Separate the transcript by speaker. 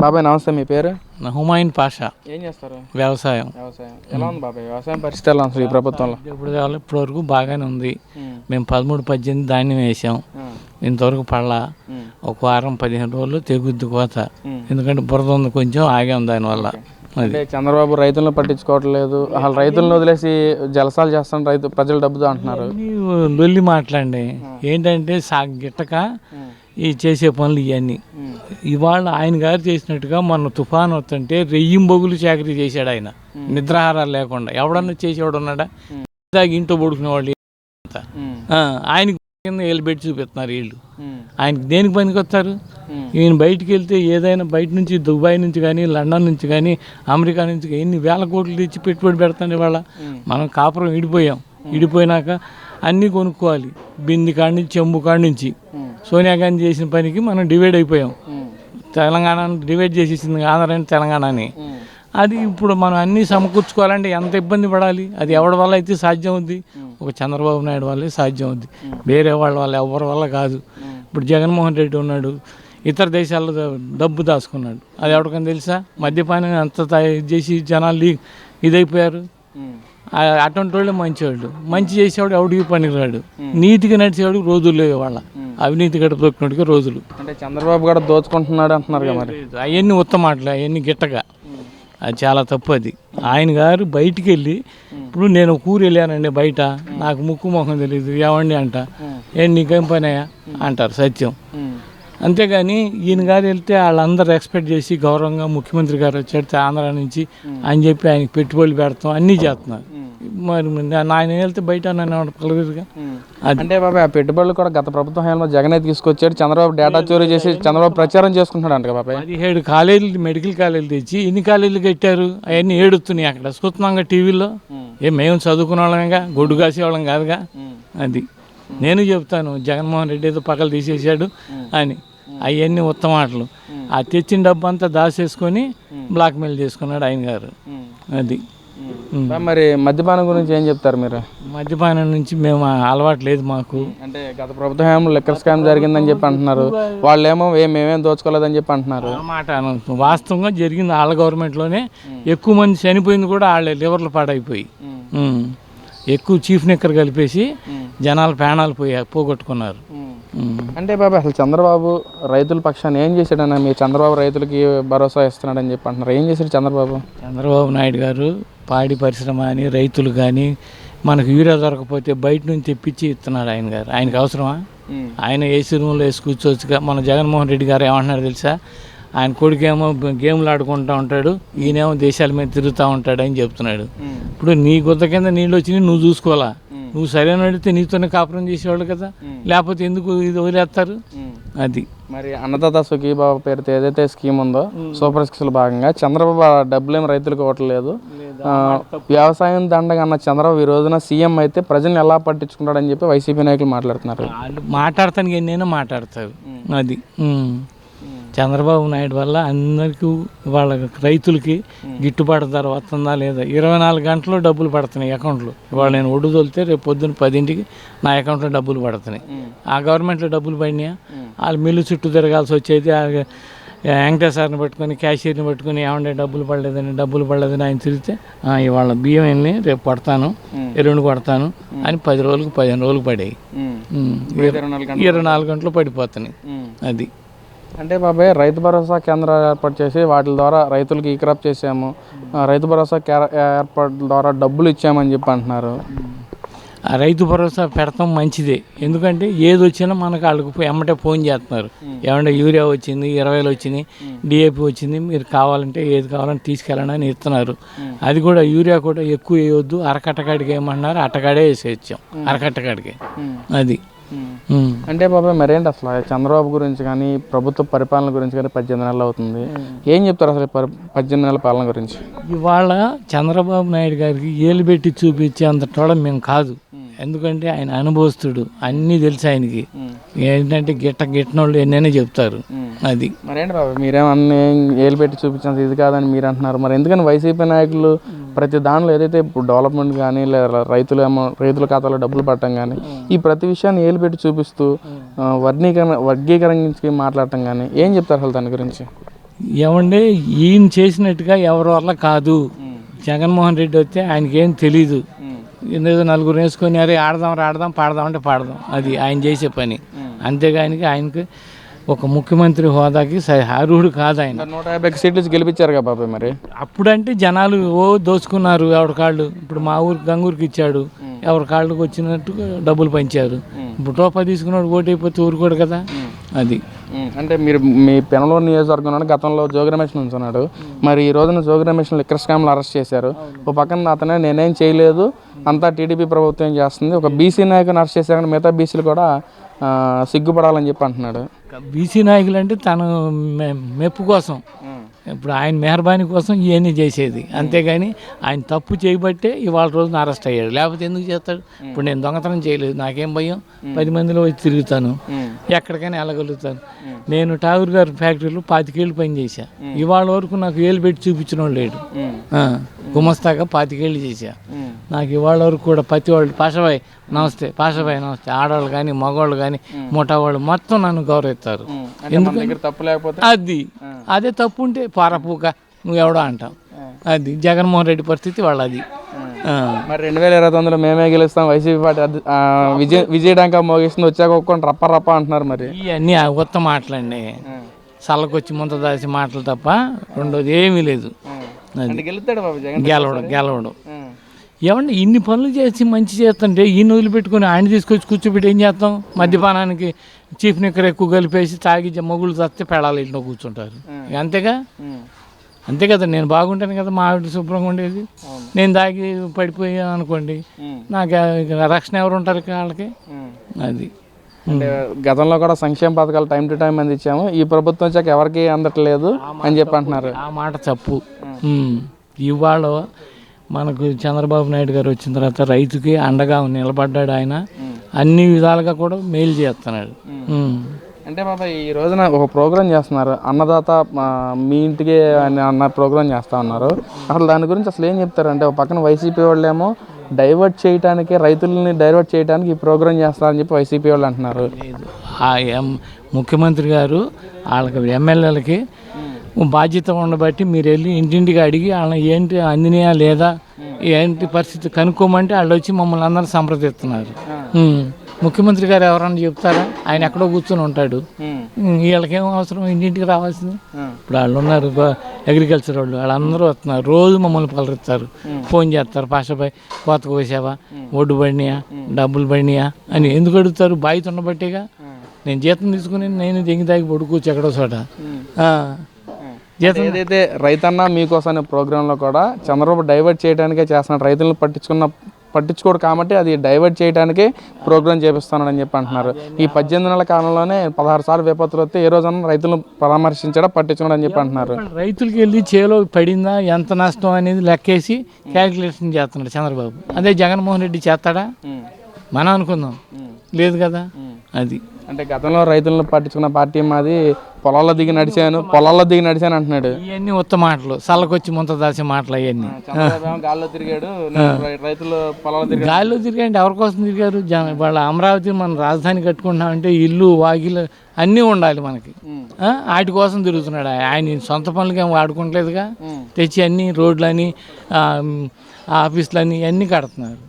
Speaker 1: బాబాయ్ నమస్తే మీ పేరు?
Speaker 2: నా హుమాయూన్ పాషా.
Speaker 1: ఏం చేస్తారు?
Speaker 2: వ్యవసాయం.
Speaker 1: వ్యవసాయం. ఎలా ఉంది బాబాయ్? వ్యవసాయం పరిస్థితి ఎలా ఉంది ఈ ప్రభుత్వంలో?
Speaker 2: ఇప్పుడు కావాలి ఇప్పటి వరకు బాగానే ఉంది. మేము పదమూడు పద్దెనిమిది ధాన్యం వేసాం. ఇంతవరకు పడలా. ఒక వారం పదిహేను రోజులు తెగుద్ది కోత. ఎందుకంటే బురద ఉంది కొంచెం ఆగాం దానివల్ల. అది.
Speaker 1: అంటే చంద్రబాబు రైతులను పట్టించుకోవట్లేదు. అసలు రైతులను వదిలేసి జలసాలు చేస్తాను రైతు ప్రజలు డబ్బుతో అంటున్నారు.
Speaker 2: లొల్లి మాట్లాడండి ఏంటంటే సా గిట్టక ఈ చేసే పనులు ఇవన్నీ ఇవాళ ఆయన గారు చేసినట్టుగా మొన్న తుఫాన్ వస్తుంటే రెయ్యం బొగులు చాకరీ చేశాడు ఆయన. నిద్రాహారాలు లేకుండా. ఎవడన్నా చేసేవాడు ఉన్నాడా? దాకా ఇంట్లో పడుకునే వాళ్ళు ఆయనకి కింద వీళ్ళు పెట్టి చూపిస్తున్నారు వీళ్ళు. ఆయనకి దేనికి పనికి వస్తారు? ఈయన బయటికి వెళ్తే ఏదైనా బయట నుంచి దుబాయ్ నుంచి కానీ లండన్ నుంచి కానీ అమెరికా నుంచి కానీ ఎన్ని వేల కోట్లు తెచ్చి పెట్టుబడి పెడతాను ఇవాళ? మనం కాపురం ఇడిపోయాం ఇడిపోయినాక అన్నీ కొనుక్కోవాలి. బింది కాడి నుంచి చెంబు కాడి నుంచి సోనియా గాంధీ చేసిన పనికి మనం డివైడ్ అయిపోయాం. తెలంగాణ డివైడ్ చేసేసింది ఆంధ్రాని తెలంగాణని. అది ఇప్పుడు మనం అన్నీ సమకూర్చుకోవాలంటే ఎంత ఇబ్బంది పడాలి? అది ఎవరి వల్ల అయితే సాధ్యం అవుద్ది? ఒక చంద్రబాబు నాయుడు వల్లే సాధ్యం అవుద్ది. వేరే వాళ్ళ వల్ల ఎవరి వల్ల కాదు. ఇప్పుడు జగన్మోహన్ రెడ్డి ఉన్నాడు ఇతర దేశాల్లో డబ్బు దాచుకున్నాడు. అది ఎవరికైనా తెలుసా? మద్యపానం అంత చేసి జనాలు ఇదైపోయారు. అటువంటి వాళ్ళే మంచివాళ్ళు మంచి చేసేవాడు ఎవడికి పనికిరాడు. నీతిగా నడిచేవాడు రోజులు లేవు వాళ్ళ అవినీతి గడ దొక్కినట్టుగా రోజులు.
Speaker 1: అంటే చంద్రబాబు కూడా దోచుకుంటున్నాడు అంటున్నారు మరి.
Speaker 2: అవన్నీ ఉత్తమాటలు అవన్నీ గిట్టగా. అది చాలా తప్పు అది. ఆయన గారు బయటికి వెళ్ళి ఇప్పుడు నేను ఒక ఊరు వెళ్ళానండి బయట. నాకు ముక్కు మొహం తెలియదు ఏమండి అంట? ఏం నీకేం పనయా అంటారు సత్యం. అంతేగాని ఈయన గారు వెళ్తే వాళ్ళందరూ ఎక్స్పెక్ట్ చేసి గౌరవంగా ముఖ్యమంత్రి గారు వచ్చాడు ఆంధ్ర నుంచి అని చెప్పి ఆయనకి పెట్టుబడులు పెడతాం అన్నీ చేస్తున్నారు. మరి నా- ఆయన వెళ్తే బయట నన్ను
Speaker 1: అంటే బాబాయ్ ఆ పెట్టుబడులు కూడా గత ప్రభుత్వం హయాంలో జగనే తీసుకొచ్చాడు. చంద్రబాబు డేటా చోరీ చేసి చంద్రబాబు ప్రచారం చేసుకుంటున్నాడు అంట బాబాయ్.
Speaker 2: పదిహేడు కాలేజీలు మెడికల్ కాలేజీలు తెచ్చి ఎన్ని కాలేజీలు కట్టారు? అవన్నీ ఏడుస్తున్నాయి అక్కడ. చూస్తున్నాంగా టీవీలో. ఏ మేము చదువుకున్న వాళ్ళమేగా గొడ్డు కాసేవాళ్ళం కాదుగా? అది. నేను చెప్తాను జగన్మోహన్ రెడ్డి ఏదో పక్కలు తీసేసాడు అని. అవన్నీ ఉత్తమాటలు ఆ తెచ్చిన డబ్బు అంతా దాచేసుకొని బ్లాక్మెయిల్ చేసుకున్నాడు ఆయన గారు. అది.
Speaker 1: మరి మద్యపానం గురించి ఏం చెప్తారు మీరు?
Speaker 2: మద్యపానం నుంచి మేము అలవాటు లేదు మాకు.
Speaker 1: అంటే గత ప్రభుత్వ హయాంలో లెక్కర్ స్కామ్ జరిగిందని చెప్పి అంటున్నారు. వాళ్ళేమో ఏ మేమేం దోచుకోలేదని చెప్పి అంటున్నారు.
Speaker 2: మాట. వాస్తవంగా జరిగింది వాళ్ళ గవర్నమెంట్లోనే. ఎక్కువ మంది చనిపోయింది కూడా వాళ్ళే లివర్లు పాడైపోయి. ఎక్కువ చీఫ్ నెక్కర్ కలిపేసి జనాల ప్రాణాలు పోయా పోగొట్టుకున్నారు.
Speaker 1: అంటే బాబా అసలు చంద్రబాబు రైతుల పక్షాన్ని ఏం చేశాడన్న మీ చంద్రబాబు రైతులకి భరోసా ఇస్తున్నాడని చెప్పి అంటున్నారు. ఏం చేశాడు చంద్రబాబు?
Speaker 2: చంద్రబాబు నాయుడు గారు పాడి పరిశ్రమ అని రైతులు కానీ మనకు యూరియా దొరకపోతే బయట నుంచి తెప్పించి ఇస్తున్నాడు ఆయన గారు. ఆయనకు అవసరమా? ఆయన ఏసీ రూమ్లో వేసి కూర్చోవచ్చుగా. మన జగన్మోహన్ రెడ్డి గారు ఏమంటున్నారు తెలుసా? ఆయన కొడుకేమో గేమ్లు ఆడుకుంటూ ఉంటాడు ఈయనేమో దేశాల మీద తిరుగుతూ ఉంటాడు అని చెప్తున్నాడు. ఇప్పుడు నీ గుద్ద కింద నీళ్ళు వచ్చినాయి నువ్వు చూసుకోవాలా? నువ్వు సరైన అడిగితే నీతోనే కాపురం చేసేవాళ్ళు కదా? లేకపోతే ఎందుకు ఇది వదిలేస్తారు? అది.
Speaker 1: మరి అన్నదాత సుఖీబాబు పేరుతో ఏదైతే స్కీమ్ ఉందో సూపర్ సిక్స్లో భాగంగా చంద్రబాబు డబ్బులు ఏం రైతులకు ఇవ్వట్లేదు. వ్యవసాయం దండగా అన్న చంద్రబాబు ఈ రోజున సీఎం అయితే ప్రజల్ని ఎలా పట్టించుకుంటాడని చెప్పి వైసీపీ నాయకులు మాట్లాడుతున్నారు.
Speaker 2: వాళ్ళు మాట్లాడతానికి ఎన్నైనా మాట్లాడతారు. అది. చంద్రబాబు నాయుడు వల్ల అందరికీ వాళ్ళ రైతులకి గిట్టుబాటు ధర వస్తుందా లేదా? ఇరవై నాలుగు గంటలు డబ్బులు పడుతున్నాయి అకౌంట్లో. ఇవాళ నేను ఒడ్డు తోలితే రేపు పొద్దున్న పదింటికి నా అకౌంట్లో డబ్బులు పడుతున్నాయి. ఆ గవర్నమెంట్లో డబ్బులు పడినాయా? వాళ్ళు మిల్లు చుట్టూ తిరగాల్సి వచ్చేది వెంకటేశ్వరని పట్టుకొని క్యాషియర్ని పట్టుకొని ఏమంటే డబ్బులు పడలేదని డబ్బులు పడలేదని ఆయన తిరిగితే "ఆ, ఇవాళ బియ్యం వెళ్ళి రేపు పడతాను ఎల్లుండి కొడతాను అని పది రోజులకు పదిహేను
Speaker 1: నాలుగు గంటలు.
Speaker 2: ఇరవై నాలుగు గంటలు పడిపోతున్నాయి. అది.
Speaker 1: అంటే బాబాయ్ రైతు భరోసా కేంద్రాలు ఏర్పాటు చేసి వాటి ద్వారా రైతులకు ఈ క్రాప్ చేసాము రైతు భరోసా ఏర్పాటు ద్వారా డబ్బులు ఇచ్చామని చెప్పి అంటున్నారు.
Speaker 2: రైతు భరోసా పెడతాం మంచిదే. ఎందుకంటే ఏది వచ్చినా మనకు వాళ్ళకి ఎమ్మటే ఫోన్ చేస్తున్నారు. ఏమంటే యూరియా వచ్చింది ఇరవైలు వచ్చినాయి డిఏపి వచ్చింది మీరు కావాలంటే ఏది కావాలంటే తీసుకెళ్ళండి అని ఇస్తున్నారు. అది కూడా యూరియా కూడా ఎక్కువ వేయొద్దు. అరకట్టకాడికి ఏమన్నారు అట్టకాడే వేసేయచ్చాం. అరకట్టకాడికి అది.
Speaker 1: అంటే బాబాయ్ మరేంటి అసలు? చంద్రబాబు గురించి కానీ ప్రభుత్వ పరిపాలన గురించి కానీ పద్దెనిమిది నెలలు అవుతుంది. ఏం చెప్తారు అసలు పద్దెనిమిది నెలల పాలన గురించి?
Speaker 2: ఇవాళ చంద్రబాబు నాయుడు గారికి ఏలు పెట్టి చూపించే అంత టోళం మేము కాదు. ఎందుకంటే ఆయన అనుభవస్తుడు. అన్నీ తెలుసు ఆయనకి. ఏంటంటే గిట్ట గిట్టనోళ్ళు ఎన్నైనా చెప్తారు. అది.
Speaker 1: మరేంటి బాబు? మీరేమన్నా ఏలు పెట్టి చూపించినంత ఇది కాదని మీరు అంటున్నారు. మరి ఎందుకని వైసీపీ నాయకులు ప్రతి దానిలో ఏదైతే ఇప్పుడు డెవలప్మెంట్ కానీ లేదా రైతులు ఏమో రైతుల ఖాతాలో డబ్బులు పట్టడం కానీ ఈ ప్రతి విషయాన్ని ఏలు పెట్టి చూపిస్తూ వర్గీకరణ గురించి మాట్లాడటం కానీ ఏం చెప్తారు అసలు దాని గురించి?
Speaker 2: ఏమంటే ఈయన చేసినట్టుగా ఎవరి వల్ల కాదు. జగన్మోహన్ రెడ్డి వస్తే ఆయనకేం తెలీదు. ఏదో నలుగురు వేసుకొని అరే ఆడదాం ఆడదాం పాడదాం అంటే పాడదాం. అది ఆయన చేసే పని. అంతేగాని ఆయనకి ఒక ముఖ్యమంత్రి హోదాకి అర్హుడు కాదు ఆయన.
Speaker 1: నూట యాభై సీట్లు గెలిపించారు కదా బాబాయ్ మరి?
Speaker 2: అప్పుడంటే జనాలు ఓ దోచుకున్నారు ఎవరి కాళ్ళు. ఇప్పుడు మా ఊరికి గంగూరికి ఇచ్చాడు. ఎవరి కాళ్ళకి వచ్చినట్టు డబ్బులు పంచారు. ఇప్పుడు రూపాయి తీసుకున్నాడు ఓటు అయిపోతే ఊరుకోడు కదా. అది.
Speaker 1: అంటే మీరు మీ పెనలూరు నియోజకవర్గంలో గతంలో జోగి రమేష్ ఉంచున్నాడు. మరి ఈ రోజున జోగి రమేష్ లిక్కర్ స్కామ్లు అరెస్ట్ చేశారు. ఒక పక్కన అతనే నేనేం చేయలేదు. అంతా టీడీపీ ప్రభుత్వం చేస్తుంది. ఒక బీసీ నాయకుని అరెస్ట్ చేశారని మిగతా బీసీలు కూడా సిగ్గుపడాలని చెప్పి అంటున్నాడు.
Speaker 2: బీసీ నాయకులు అంటే తను మె- మెప్పు కోసం. ఇప్పుడు ఆయన మెహర్బానీ కోసం ఇవన్నీ చేసేది. అంతేగాని ఆయన తప్పు చేయబట్టే ఇవాళ రోజున అరెస్ట్ అయ్యాడు. లేకపోతే ఎందుకు చేస్తాడు? ఇప్పుడు నేను దొంగతనం చేయలేదు. నాకేం భయం? పది మందిలో వచ్చి తిరుగుతాను. ఎక్కడికైనా వెళ్ళగలుగుతాను. నేను ఠాగూర్ గారి ఫ్యాక్టరీలో పాతికేళ్ళు పని చేశా ఇవాళ వరకు నాకు ఏళ్ళు పెట్టి చూపించిన వాడు లేడు గుమస్తాగా పాతికేళ్ళు చేశా. నాకు ఇవాళ వరకు కూడా ప్రతి వాళ్ళు పాషబాయ్ నమస్తే పాషబాయ్ నమస్తే. ఆడవాళ్ళు కానీ మగవాళ్ళు కానీ ముఠా వాళ్ళు మొత్తం నన్ను గౌరవిస్తారు.
Speaker 1: దగ్గర తప్పు లేకపోతే?
Speaker 2: అది. అదే తప్పు ఉంటే పారపూక నువ్వు ఎవడో అంటాం అది జగన్మోహన్ రెడ్డి పరిస్థితి వాళ్ళది.
Speaker 1: మరి రెండు వేల ఇరవై తొమ్మిదిలో మేమే గెలుస్తాం వైసీపీ పార్టీ విజయ విజయడాంక మోగిస్తుంది వచ్చాక ఒక్కొని రప్ప రప్ప అంటున్నారు మరి.
Speaker 2: ఇవన్నీ ఆ ఉత్త మాటలండి. చల్లకొచ్చి ముంత దాసి మాటలు తప్ప రెండోది ఏమీ లేదు.
Speaker 1: గెలుస్తాడు బాబు జగన్
Speaker 2: గెలవడం గెలవడం. ఏమండి ఇన్ని పనులు చేసి మంచి చేస్తుంటే ఈయన వదిలిపెట్టుకుని ఆయన తీసుకొచ్చి కూర్చోబెట్టి ఏం చేస్తాం? మద్యపానానికి చీఫ్ నిక్కర్ ఎక్కువ కలిపేసి తాగి మొగుళ్ళు చస్తే పెడాలి ఇంట్లో కూర్చుంటారు. అంతేగా? అంతే కదా నేను బాగుంటాను కదా మా ఆవిడ శుభ్రంగా ఉండేది. నేను తాగి పడిపోయాను అనుకోండి నాకు రక్షణ ఎవరు ఉంటారు వాళ్ళకి? అది.
Speaker 1: అంటే గతంలో కూడా సంక్షేమ పథకాలు టైం టు టైం అందించాము ఈ ప్రభుత్వం వచ్చాక ఎవరికి అందట్లేదు అని చెప్పి అంటున్నారు.
Speaker 2: ఆ మాట తప్పు. ఇవాళ మనకు చంద్రబాబు నాయుడు గారు వచ్చిన తర్వాత రైతుకి అండగా నిలబడ్డాడు ఆయన. అన్ని విధాలుగా కూడా మేలు చేస్తున్నాడు.
Speaker 1: అంటే బాబా ఈ రోజున ఒక ప్రోగ్రామ్ చేస్తున్నారు. అన్నదాత మీ ఇంటికి అని అన్న ప్రోగ్రామ్ చేస్తా ఉన్నారు. అసలు దాని గురించి అసలు ఏం చెప్తారు? అంటే ఒక పక్కన వైసీపీ వాళ్ళేమో డైవర్ట్ చేయడానికి రైతులని డైవర్ట్ చేయడానికి ఈ ప్రోగ్రామ్ చేస్తారని చెప్పి వైసీపీ వాళ్ళు అంటున్నారు.
Speaker 2: ముఖ్యమంత్రి గారు వాళ్ళకి ఎమ్మెల్యేలకి బాధ్యత ఉండబట్టి మీరు వెళ్ళి ఇంటింటికి అడిగి వాళ్ళని ఏంటి అందినయా లేదా ఏంటి పరిస్థితి కనుక్కోమంటే వాళ్ళు వచ్చి మమ్మల్ని అందరూ సంప్రదిస్తున్నారు. ముఖ్యమంత్రి గారు ఎవరన్నా చెప్తారా? ఆయన ఎక్కడో కూర్చొని ఉంటాడు. వీళ్ళకేం అవసరం? ఇంటింటికి రావాల్సింది. ఇప్పుడు వాళ్ళు ఉన్నారు అగ్రికల్చర్ వాళ్ళు. వాళ్ళందరూ వస్తున్నారు. రోజు మమ్మల్ని పలరిస్తారు. ఫోన్ చేస్తారు. పాషపై కోత కోసావా ఒడ్డు పడినాయా? డబ్బులు పడినాయా? అని ఎందుకు అడుగుతారు? బాధ్యత ఉండబట్టేగా. నేను జీతం తీసుకుని నేను దెంగి దాగి పడుకోవచ్చు ఎక్కడో చోట.
Speaker 1: ఏదైతే రైతన్న మీకోసం అనే ప్రోగ్రాంలో కూడా చంద్రబాబు డైవర్ట్ చేయడానికే చేస్తున్నాడు రైతులను పట్టించుకున్న పట్టించుకోడు కాబట్టి అది డైవర్ట్ చేయడానికే ప్రోగ్రామ్ చేపిస్తున్నాడని చెప్పి అంటున్నారు. ఈ పద్దెనిమిది నెలల కాలంలోనే పదహారు సార్లు విపత్తులు వస్తే ఏ రోజున రైతులను పరామర్శించడం పట్టించుకోవడం అని చెప్పి అంటున్నారు.
Speaker 2: రైతులకి వెళ్ళి చేలో పడిందా ఎంత నష్టం అనేది లెక్కేసి క్యాలిక్యులేషన్ చేస్తున్నాడు చంద్రబాబు. అదే జగన్మోహన్ రెడ్డి చేస్తాడా? మనం అనుకుందాం. లేదు కదా? అది.
Speaker 1: అంటే గతంలో రైతులను పట్టించుకున్న పార్టీ మాది పొలాల్లో దిగి నడిచాను పొలాల్లో దిగి నడిచాను అంటున్నాడు.
Speaker 2: ఇవన్నీ ఉత్త మాటలు. చల్లకొచ్చి ముంత దాసే మాటలు అవన్నీ
Speaker 1: గాల్లో తిరిగాడు రైతులు పొలాల్లో తిరిగాడు
Speaker 2: గాలిలో తిరిగండి ఎవరి కోసం తిరిగారు? వాళ్ళ అమరావతి మనం రాజధాని కట్టుకుంటున్నామంటే ఇల్లు వాకిలు అన్నీ ఉండాలి మనకి? వాటి కోసం తిరుగుతున్నాడు. ఆయన. సొంత పనులకి ఏం వాడుకోవట్లేదుగా తెచ్చి అన్ని రోడ్లని ఆఫీసులని అన్నీ కడుతున్నారు.